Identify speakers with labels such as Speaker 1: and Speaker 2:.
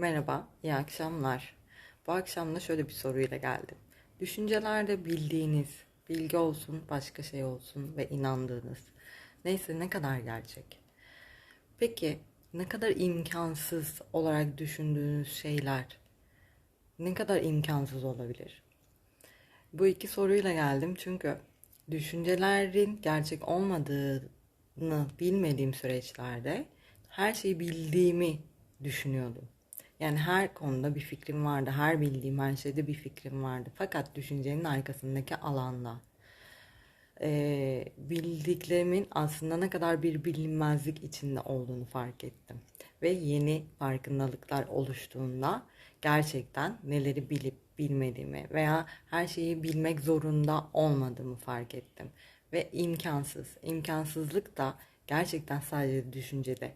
Speaker 1: Merhaba, iyi akşamlar. Bu akşam da şöyle bir soruyla geldim. Düşüncelerde bildiğiniz, bilgi olsun, başka şey olsun ve inandığınız, neyse ne kadar gerçek? Peki ne kadar imkansız olarak düşündüğünüz şeyler ne kadar imkansız olabilir? Bu iki soruyla geldim çünkü düşüncelerin gerçek olmadığını bilmediğim süreçlerde her şeyi bildiğimi düşünüyordum. Yani her konuda bir fikrim vardı, her bildiğim her şeyde bir fikrim vardı. Fakat düşüncenin arkasındaki alanda e, bildiklerimin aslında ne kadar bir bilinmezlik içinde olduğunu fark ettim. Ve yeni farkındalıklar oluştuğunda gerçekten neleri bilip bilmediğimi veya her şeyi bilmek zorunda olmadığımı fark ettim. Ve imkansız, imkansızlık da gerçekten sadece düşüncede